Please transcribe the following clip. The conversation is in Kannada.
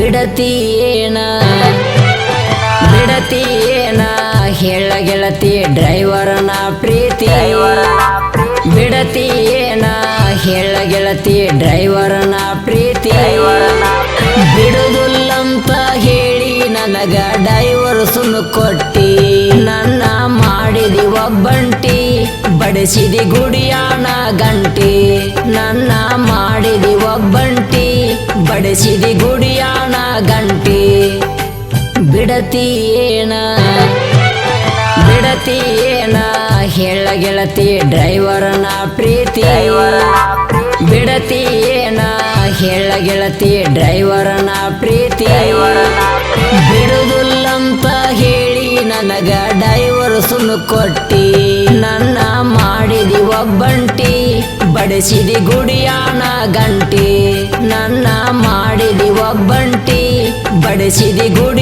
ಬಿಡತಿ ಏನ ಬಿಡತಿ ಏನ ಹೇಳ ಗೆಳತಿ, ಡ್ರೈವರನ ಪ್ರೀತಿ. ಬಿಡತಿ ಏನ ಹೇಳ ಗೆಳತಿ, ಡ್ರೈವರನ ಪ್ರೀತಿ. ಬಿಡುದಿಲ್ಲಂತ ಹೇಳಿ ನನಗ ಡ್ರೈವರ್ ಸುನು ಕೊಟ್ಟಿ. ನನ್ನ ಮಾಡಿದಿ ಒಬ್ಬಂಟಿ, ಬಡಿಸಿದಿ ಗುಡಿಯಾಣ ಗಂಟಿ. ನನ್ನ ಮಾಡಿದಿ ಒಬ್ಬಂಟಿ, ಬಡಿಸಿದಿ ಬಿಡತಿ ಏನ ಬಿಡತಿ ಏನ ಹೇಳ ಗೆಳತಿ, ಡ್ರೈವರನ ಪ್ರೀತಿ. ಬಿಡತಿ ಏನ ಹೇಳ ಗೆಳತಿ, ಡ್ರೈವರನ ಪ್ರೀತಿ. ಬಿಡುದಿಲ್ಲಂತ ಹೇಳಿ ನನಗ ಡೈವರ್ ಸುನು ಕೊಟ್ಟಿ. ನನ್ನ ಮಾಡಿದಿ ಒಬ್ಬಂಟಿ ಬಡಿಸಿದಿ ಗುಡಿಯಾನ ಗಂಟಿ. ನನ್ನ ಮಾಡಿದಿ ಒಬ್ಬಂಟಿ ಬಡಿಸಿದಿ ಗಂಟಿ